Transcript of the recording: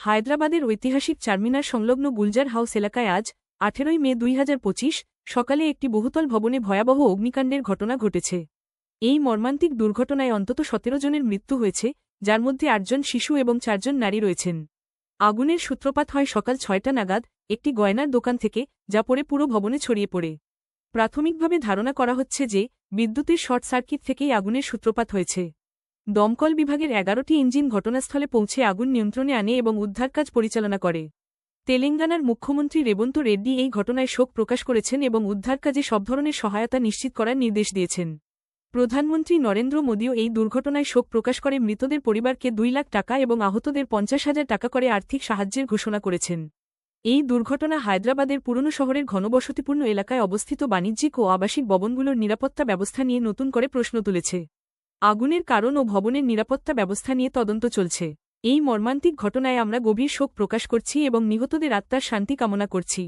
হায়দ্রাবাদের ঐতিহাসিক চারমিনার সংলগ্ন গুলজার হাউস এলাকায় আজ, আঠেরোই মে দুই হাজার পঁচিশ, সকালে একটি বহুতল ভবনে ভয়াবহ অগ্নিকাণ্ডের ঘটনা ঘটেছে। এই মর্মান্তিক দুর্ঘটনায় অন্তত সতেরো জনের মৃত্যু হয়েছে, যার মধ্যে আটজন শিশু এবং চারজন নারী রয়েছেন। আগুনের সূত্রপাত হয় সকাল ছয়টা নাগাদ, একটি গয়নার দোকান থেকে, যা পরে পুরো ভবনে ছড়িয়ে পড়ে। প্রাথমিকভাবে ধারণা করা হচ্ছে যে, বিদ্যুতের শর্ট সার্কিট থেকেই আগুনের সূত্রপাত হয়েছে। দমকল বিভাগের এগারোটি ইঞ্জিন ঘটনাস্থলে পৌঁছে আগুন নিয়ন্ত্রণে আনে এবং উদ্ধার কাজ পরিচালনা করে। তেলেঙ্গানার মুখ্যমন্ত্রী রেবন্ত রেড্ডি এই ঘটনায় শোক প্রকাশ করেছেন এবং উদ্ধার কাজে সব ধরনের সহায়তা নিশ্চিত করার নির্দেশ দিয়েছেন। প্রধানমন্ত্রী নরেন্দ্র মোদীও এই দুর্ঘটনায় শোক প্রকাশ করে মৃতদের পরিবারকে দুই লাখ টাকা এবং আহতদের পঞ্চাশ হাজার টাকা করে আর্থিক সাহায্যের ঘোষণা করেছেন। এই দুর্ঘটনা হায়দ্রাবাদের পুরনো শহরের ঘনবসতিপূর্ণ এলাকায় অবস্থিত বাণিজ্যিক ও আবাসিক ভবনগুলোর নিরাপত্তা ব্যবস্থা নিয়ে নতুন করে প্রশ্ন তুলেছে। আগুনের কারণ ও ভবনের নিরাপত্তা ব্যবস্থা নিয়ে তদন্ত চলছে। এই মর্মান্তিক ঘটনায় আমরা গভীর শোক প্রকাশ করছি এবং নিহতদের আত্মার শান্তি কামনা করছি।